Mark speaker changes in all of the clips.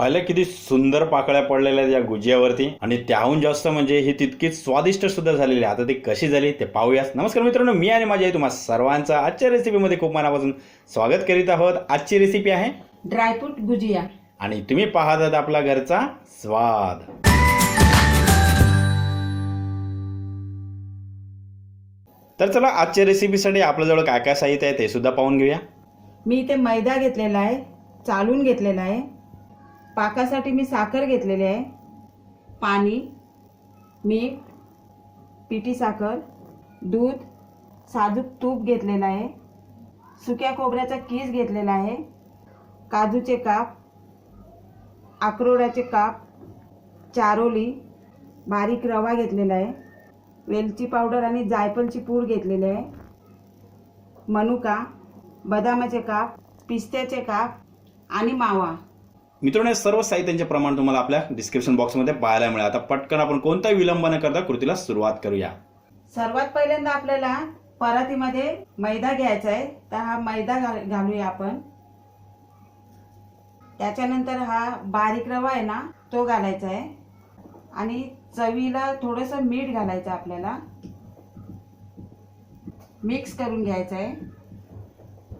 Speaker 1: पाहिलं किती सुंदर पाकळ्या पडलेल्या आहेत या गुजियावरती. आणि त्याहून जास्त म्हणजे ही तितकीच स्वादिष्ट सुद्धा झालेली आहे. आता ती कशी झाली ते पाहूयाच नमस्कार मित्रांनो मी आणि माझी आई तुम्हा सर्वांचं आजच्या रेसिपीमध्ये खूप मनापासून स्वागत करीत आहोत. आजची रेसिपी आहे
Speaker 2: ड्रायफ्रूट गुजिया.
Speaker 1: आणि तुम्ही पाहत आहात आपला घरचा स्वाद. तर चला आजच्या रेसिपीसाठी आपल्याजवळ काय काय साहित्य आहे ते सुद्धा पाहून घेऊया.
Speaker 2: मी इथे मैदा घेतलेला आहे चालून घेतलेला आहे पाकासाठी मी साखर घेतलेली आहे. पाणी मीठ पिठी साखर दूध साजूक तूप घेतलेलं आहे. सुक्या खोबऱ्याचा कीस घेतलेला आहे. काजूचे काप अक्रोडाचे काप चारोली बारीक रवा घेतलेला आहे. वेलची पावडर आणि जायफलची पूड घेतलेली आहे. मनुका बदामाचे काप पिस्त्याचे काप आणि मावा.
Speaker 1: मित्रांनो सर्व साहित्यांचे प्रमाण तुम्हाला आपल्या डिस्क्रिप्शन बॉक्समध्ये पाहायला मिळेल. आता पटकन आपण कोणताही विलंब न करता कृतीला सुरुवात करूया.
Speaker 2: सर्वात पहिल्यांदा आपल्याला परातीमध्ये मैदा घ्यायचा आहे. तर हा मैदा घाल घालूया आपण. त्याच्यानंतर हा बारीक रवा आहे ना तो घालायचा आहे. आणि चवीला थोडंसं मीठ घालायचं आहे आपल्याला. मिक्स करून घ्यायचं आहे.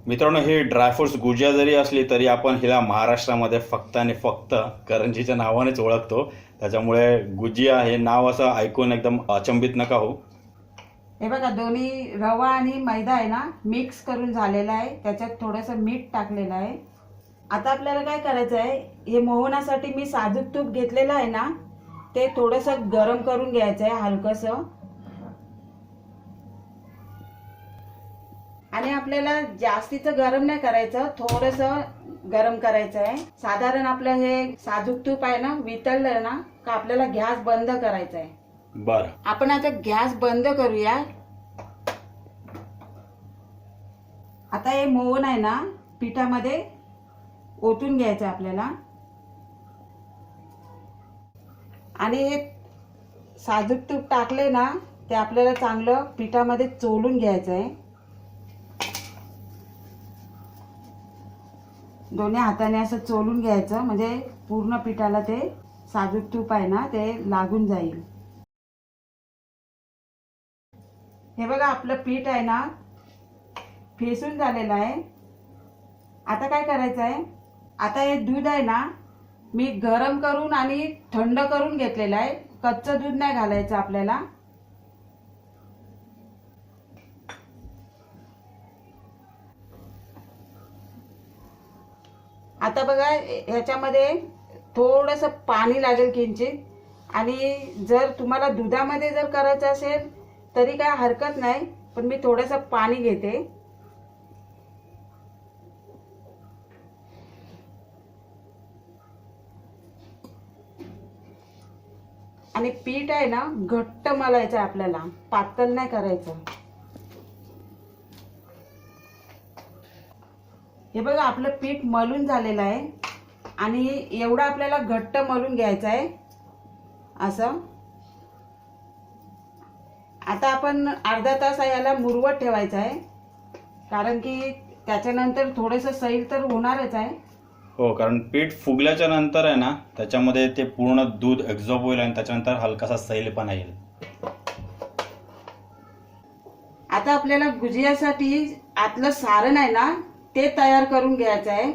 Speaker 1: मित्रांनो हे ड्रायफ्रुट्स गुजिया जरी असली तरी आपण हिला महाराष्ट्रामध्ये फक्त आणि फक्त करंजीच्या नावानेच ओळखतो. त्याच्यामुळे गुजिया हे नाव असं ऐकून एकदम अचंबित नका हो
Speaker 2: हे बघा दोन्ही रवा आणि मैदा आहे ना मिक्स करून झालेला आहे. त्याच्यात थोडंसं मीठ टाकलेलं आहे. आता आपल्याला काय करायचं आहे? हे मोहनासाठी मी साजूक तूप घेतलेलं आहे ना ते थोडंसं गरम करून घ्यायचं आहे हलकंसं. आणि आपल्याला जास्तीचं गरम नाही करायचं थोडंसं गरम करायचं आहे साधारण आपलं हे साजूक तूप आहे ना वितळलं ना का आपल्याला गॅस बंद करायचा आहे
Speaker 1: बरं.
Speaker 2: आपण आता गॅस बंद करूया. आता हे मोहन आहे ना पिठामध्ये ओतून घ्यायचं आहे आपल्याला. आणि हे साजूक तूप टाकले ना ते आपल्याला चांगलं पिठामध्ये चोलून घ्यायचं आहे दोन्ही हाताने असं चोलून घ्यायचं म्हणजे पूर्ण पिठाला ते साजूक तूप आहे ना ते लागून जाईल. हे बघा आपलं पीठ आहे ना फेसून झालेलं आहे. आता काय करायचं आहे? आता हे दूध आहे ना मी गरम करून आणि थंड करून घेतलेलं आहे. कच्चं दूध नाही घालायचं आपल्याला. आता बघा ह्याच्यामध्ये थोडंसं पाणी लागेल किंचित. आणि जर तुम्हाला दुधामध्ये जर करायचं असेल तरी काय हरकत नाही पण मी थोडंसं पाणी घेते. आणि पीठ आहे ना घट्ट मलायचं आहे आपल्याला. पातळ नाही करायचं. हे बघा आपलं पीठ मलून झालेलं आहे. आणि एवढं आपल्याला घट्ट मलून घ्यायचं आहे. असं. आता आपण अर्धा तास याला मुरवत ठेवायचं आहे. कारण की त्याच्यानंतर थोडंसं सैल तर होणारच आहे.
Speaker 1: हो कारण पीठ फुगल्याच्या नंतर आहे ना त्याच्यामध्ये ते पूर्ण दूध एक्झॉब होईल आणि त्याच्यानंतर हलकासा सैलपणा येईल.
Speaker 2: आता आपल्याला गुजियासाठी आतलं सारण आहे ना ते तयार करून घ्यायचं आहे.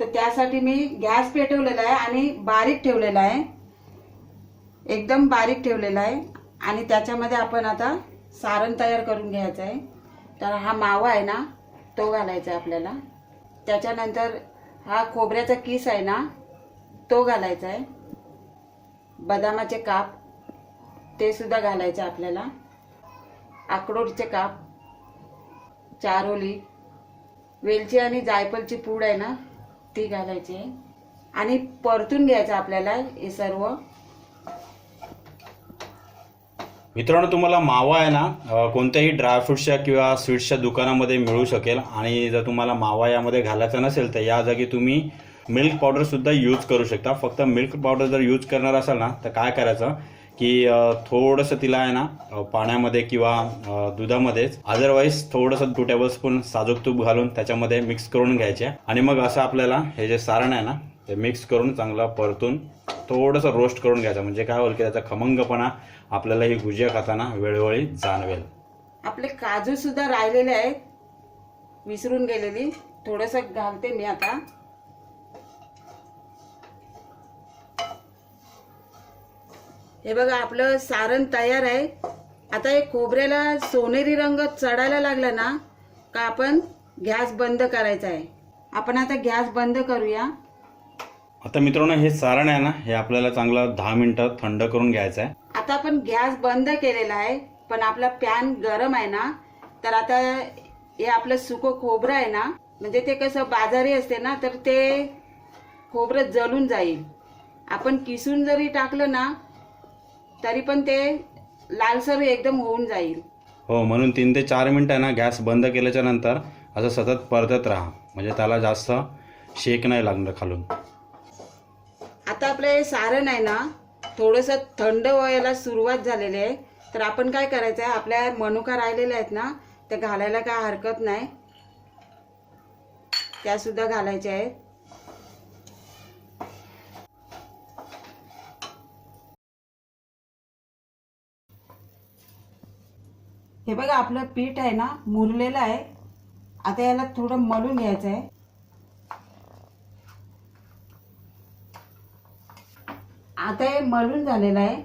Speaker 2: तर त्यासाठी मी गॅस पेटवलेला आहे आणि बारीक ठेवलेला आहे. एकदम बारीक ठेवलेला आहे. आणि त्याच्यामध्ये आपण आता सारण तयार करून घ्यायचं आहे. तर हा मावा आहे ना तो घालायचा आहे आपल्याला. त्याच्यानंतर हा खोबऱ्याचा किस आहे ना तो घालायचा आहे. बदामाचे काप ते सुद्धा घालायचं आपल्याला. अक्रोडचे काप चारोली वेलची आणि जायफळची पूड आहे ना ती घालायची. आहे आणि परतून घ्यायचं आपल्याला हे सर्व.
Speaker 1: मित्रांनो तुम्हाला मावा आहे ना कोणत्याही ड्रायफ्रुट्सच्या किंवा स्वीट्सच्या दुकानामध्ये मिळू शकेल. आणि जर तुम्हाला मावा यामध्ये घालायचा नसेल तर या जागी तुम्ही मिल्क पावडर सुद्धा यूज करू शकता. फक्त मिल्क पावडर जर यूज करणार असाल ना तर काय करायचं? की थोडंसं तिला आहे ना पाण्यामध्ये किंवा दुधामध्येच अदरवाईज थोडंसं टू टेबल स्पून साजूक तूप घालून त्याच्यामध्ये मिक्स करून घ्यायचे. आणि मग असं आपल्याला हे जे सारण आहे ना ते मिक्स करून चांगला परतून थोडंसं रोस्ट करून घ्यायचं. म्हणजे काय होईल की त्याचा खमंगपणा आपल्याला ही गुजिया खाताना वेळोवेळी जाणवेल.
Speaker 2: आपले काजू सुद्धा राहिलेले आहेत. विसरून गेलेली. थोडस घालते मी आता. हे बघा आपलं सारण तयार आहे. आता हे खोबऱ्याला सोनेरी रंग चढायला लागला ना का आपण गॅस बंद करायचा आहे. आपण आता गॅस बंद करूया.
Speaker 1: आता मित्रांनो हे सारण आहे ना हे आपल्याला चांगलं दहा मिनिटं थंड करून घ्यायचं आहे.
Speaker 2: आता आपण गॅस बंद केलेला आहे पण आपला पॅन गरम आहे ना तर आता हे आपलं सुकं खोबरं आहे ना म्हणजे ते कसं बाजारी असते ना तर ते खोबरं जळून जाईल. आपण किसून जरी टाकलं ना तरी पण ते लालसर एकदम होऊन जाईल.
Speaker 1: हो म्हणून तीन ते चार मिनिटं आहे ना गॅस बंद केल्याच्यानंतर असं सतत परतत राहा. म्हणजे त्याला जास्त शेक नाही लागणार खालून.
Speaker 2: आता आपलं हे सारण आहे ना थोडंसं थंड व्हायला सुरुवात झालेली आहे. तर आपण काय करायचं आहे आपल्या मनुका राहिलेल्या आहेत ना त्या घालायला काय हरकत नाही. त्या सुद्धा घालायच्या आहेत. हे बघा आपलं पीठ आहे ना मुरलेलं आहे. आता याला थोडं मळून घ्यायचं आहे. आता हे मळून झालेलं आहे.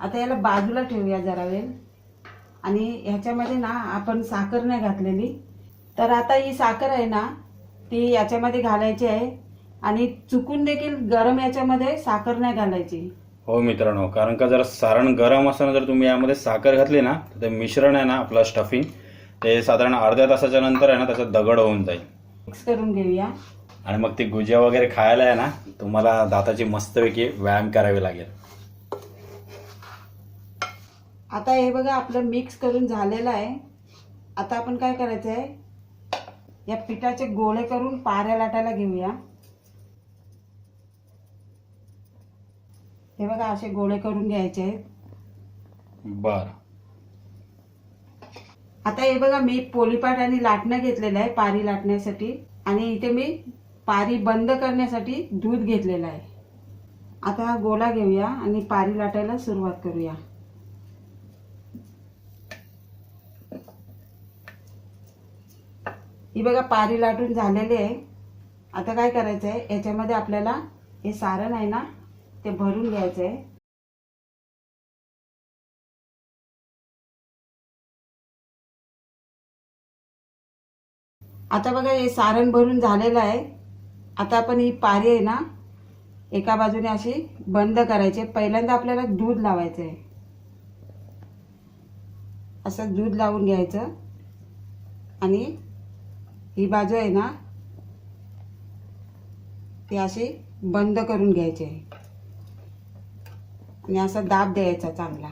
Speaker 2: आता याला बाजूला ठेवूया जरा वेळ. आणि ह्याच्यामध्ये ना आपण साखर नाही घातलेली. तर आता ही साखर आहे ना ती याच्यामध्ये घालायची आहे. आणि चुकून देखील गरम याच्यामध्ये साखर नाही घालायची.
Speaker 1: हो मित्रांनो कारण का जर सारण गरम असताना जर तुम्ही यामध्ये साखर घातली ना तर ते मिश्रण आहे ना आपलं स्टफिंग ते साधारण अर्ध्या तासाच्या नंतर आहे ना त्याचा दगड होऊन जाईल.
Speaker 2: मिक्स करून घेऊया.
Speaker 1: आणि मग ती गुजिया वगैरे खायला आहे ना तुम्हाला दाताची मस्तपैकी व्यायाम करावी लागेल.
Speaker 2: आता हे बघा आपलं मिक्स करून झालेलं आहे. आता आपण काय करायचं आहे या पिठाचे गोळे करून पाऱ्या लाटायला घेऊया. हे बघा असे गोळे करून घ्यायचे आहेत.
Speaker 1: बर.
Speaker 2: आता हे बघा मी पोलीपाट आणि लाटणं घेतलेलं आहे पारी लाटण्यासाठी. आणि इथे मी पारी बंद करण्यासाठी दूध घेतलेलं आहे. आता हा गोला घेऊया आणि पारी लाटायला सुरुवात करूया. ही बघा पारी लाटून झालेली आहे. आता काय करायचं आहे याच्यामध्ये आपल्याला हे सारण आहे ना ते भरून घ्यायचं आहे आता बघा हे सारण भरून झालेलं आहे. आता आपण ही पारी आहे ना एका बाजूने अशी बंद करायची. पहिल्यांदा आपल्याला दूध लावायचं आहे असं दूध लावून घ्यायचं. आणि ही बाजू आहे ना ती अशी बंद करून घ्यायची आहे. आणि असा दाब द्यायचा चांगला.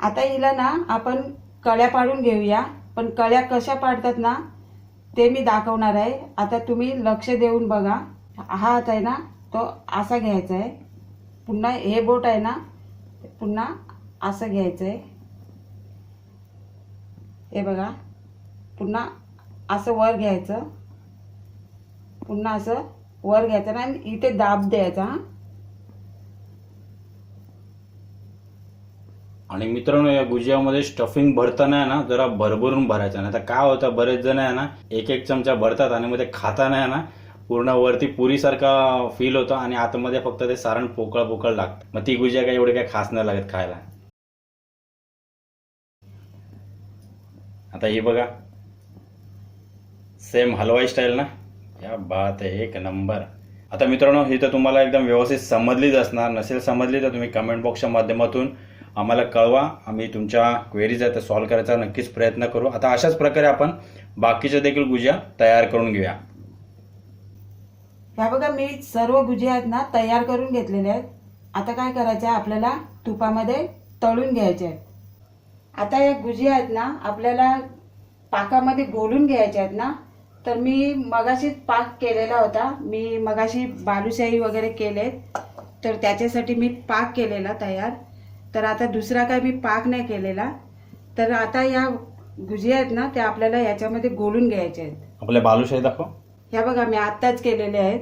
Speaker 2: आता हिला ना आपण कळ्या पाडून घेऊया. पण कळ्या कशा पाडतात ना ते मी दाखवणार आहे. आता तुम्ही लक्ष देऊन बघा. हा हात आहे ना तो असा घ्यायचा आहे. पुन्हा हे बोट आहे ना पुन्हा असं घ्यायचं आहे. हे बघा पुन्हा असं वर घ्यायचं. पुन्हा असं वर घ्यायचा ना आणि इथे दाब द्यायचा. हा
Speaker 1: आणि मित्रांनो या गुजियामध्ये स्टफिंग भरताना आहे ना जरा भरभरून भरायचं नाही तर काय होतं बरेच जण आहे ना एक एक चमचा भरतात आणि मग ते खाताना आहे ना पूर्ण वरती पुरीसारखा फील होतं आणि आतमध्ये फक्त ते सारण पोकळ पोकळ लागतं. मग ती गुजिया काय एवढी काय खास नाही लागत खायला. आता हे बघा. सेम हलवाई स्टाईल ना? या बात आहे एक नंबर. आता मित्रांनो ही तर तुम्हाला एकदम व्यवस्थित समजलीच असणार. नसेल समजली तर तुम्ही कमेंट बॉक्सच्या माध्यमातून आम्हाला कळवा. आम्ही तुमच्या क्वेरीज आहेत सॉल्व्ह करायचा नक्कीच प्रयत्न करू. आता अशाच प्रकारे आपण बाकीच्या देखील गुजिया तयार करून घेऊया.
Speaker 2: ह्या बघा मी सर्व गुजिया आहेत ना तयार करून घेतलेल्या आहेत. आता काय करायचं आहे? आपल्याला तुपामध्ये तळून घ्यायचे आहेत. आता या भुजिया आहेत ना आपल्याला पाकामध्ये घोलून घ्यायच्या आहेत ना तर मी मगाशीच पाक केलेला होता. मी मगाशी बालुशाही वगैरे केलेत. तर त्याच्यासाठी मी पाक केलेला तयार. तर आता दुसरा काय मी पाक नाही केलेला. तर आता या गुजिया आहेत ना त्या आपल्याला याच्यामध्ये गोळून घ्यायच्या आहेत.
Speaker 1: आपल्या बालुशाही दाखव.
Speaker 2: ह्या बघा मी आत्ताच केलेले आहेत.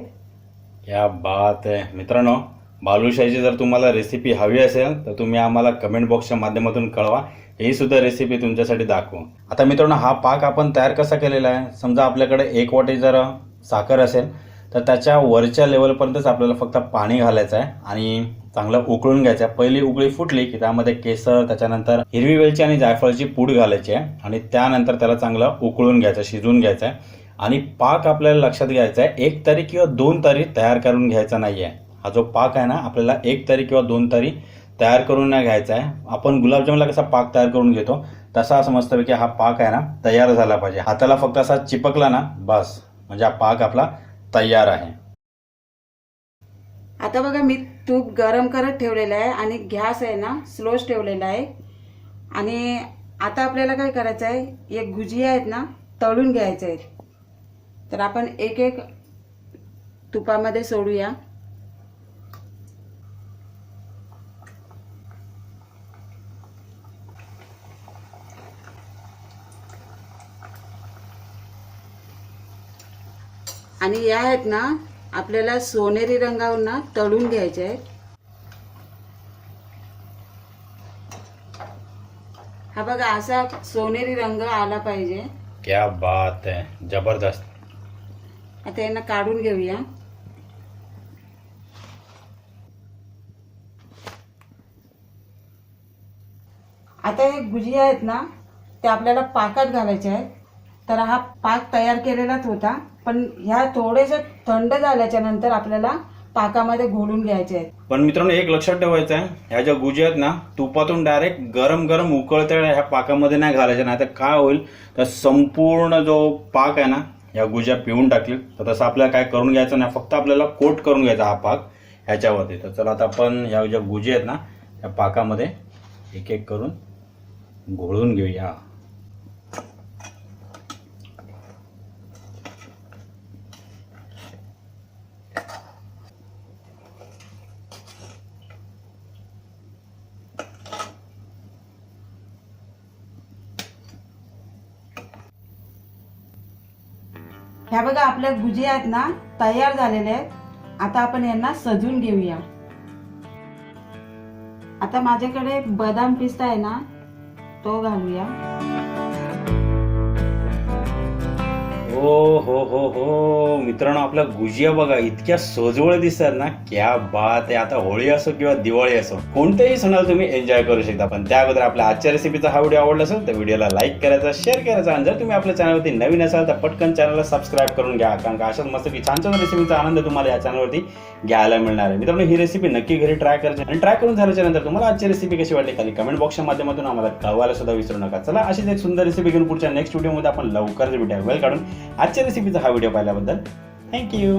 Speaker 1: क्या बात आहे. मित्रांनो बालुशाहीची जर तुम्हाला रेसिपी हवी असेल तर तुम्ही आम्हाला कमेंट बॉक्सच्या माध्यमातून कळवा. ही सुद्धा रेसिपी तुमच्यासाठी दाखवू. आता मित्रांनो हा पाक आपण तयार कसा केलेला आहे? समजा आपल्याकडे एक वाटी जर साखर असेल तर त्याच्या वरच्या लेवलपर्यंतच आपल्याला फक्त पाणी घालायचं आहे आणि चांगलं उकळून घ्यायचं आहे. पहिली उकळी फुटली की त्यामध्ये केसर त्याच्यानंतर हिरवी वेलची आणि जायफळची पूड घालायची आहे आणि त्यानंतर त्याला चांगलं उकळून घ्यायचं शिजवून घ्यायचं आहे. आणि पाक आपल्याला लक्षात घ्यायचा आहे एक तारीख किंवा दोन तारीख तयार करून घ्यायचा नाही आहे हा जो पाक आहे ना आपल्याला एक तारी किंवा दोन तारी तयार करून नाही घ्यायचा आहे. आपण गुलाबजामला कसा पाक तयार करून घेतो तसा समजतं की हा पाक आहे ना तयार झाला पाहिजे. हाताला फक्त असा चिपकला ना बस. म्हणजे हा पाक आपला तयार आहे.
Speaker 2: आता बघा मी तूप गरम करत ठेवलेलं आहे आणि गॅस आहे ना स्लोच ठेवलेला आहे. आणि आता आपल्याला काय करायचं आहे एक गुजिया आहेत ना तळून घ्यायचे आहेत. तर आपण एक एक तुपामध्ये सोडूया. आणि या आहेत ना आपल्याला सोनेरी रंगावर ना तळून घ्यायचे आहेत. हा बघा असा सोनेरी रंग आला पाहिजे.
Speaker 1: क्या बात आहे जबरदस्त.
Speaker 2: आता यांना काढून घेऊया. आता हे गुजिया आहेत ना ते आपल्याला पाकात घालायचे आहेत. तर हा पाक तयार केलेलाच होता. पण ह्या थोडेसे थंड झाल्याच्यानंतर आपल्याला पाकामध्ये घोळून घ्यायचे आहेत.
Speaker 1: पण मित्रांनो एक लक्षात ठेवायचं आहे ह्या ज्या गुजी आहेत ना तुपातून डायरेक्ट गरम गरम उकळत्या ह्या पाकामध्ये नाही घालायच्या नाही तर काय होईल? तर संपूर्ण जो पाक आहे ना ह्या गुज्या पिऊन टाकतील. तर तसं आपल्याला काय करून घ्यायचं नाही फक्त आपल्याला कोट करून घ्यायचा हा पाक ह्याच्यावरती. तर चला आता आपण ह्या ज्या गुजी आहेत ना ह्या पाकामध्ये एक एक करून घोळून घेऊया.
Speaker 2: ह्या बघा आपल्या गुजिया आहेत ना तयार झालेल्या आहेत. आता आपण यांना सजून घेऊया. आता माझ्याकडे बदाम पिस्ता आहे ना तो घालूया.
Speaker 1: हो हो हो हो. मित्रांनो आपल्या गुजिया बघा इतक्या सोजवळ दिसतात ना. क्या बात आहे. आता होळी असो किंवा दिवाळी असो कोणत्याही सणाला तुम्ही एन्जॉय करू शकता. पण त्या अगोदर आपल्या आजच्या रेसिपीचा हा व्हिडिओ आवडला असेल तर व्हिडिओला लाईक करायचा शेअर करायचा. आणि जर तुम्ही आपल्या चॅनलवरती नवीन असाल तर पटकन चॅनलला सबस्क्राईब करून घ्या. कारण का अशाच मस्त की छान छान रेसिपीचा आनंद तुम्हाला या चॅनलवरती घ्यायला मिळणार आहे. मित्रांनो ही रेसिपी नक्की घरी ट्राय करायची आणि ट्राय करून झाल्याच्यानंतर तुम्हाला आजची रेसिपी कशी वाटली खाली कमेंट बॉक्सच्या माध्यमातून आम्हाला कळवायला सुद्धा विसरू नका. चला अशीच एक सुंदर रेसिपी घेऊन पुढच्या नेक्स्ट व्हिडिओमध्ये आपण लवकरच भेटूया. वेळ काढून आजच्या रेसिपीचा हा व्हिडिओ पाहिल्याबद्दल थँक्यू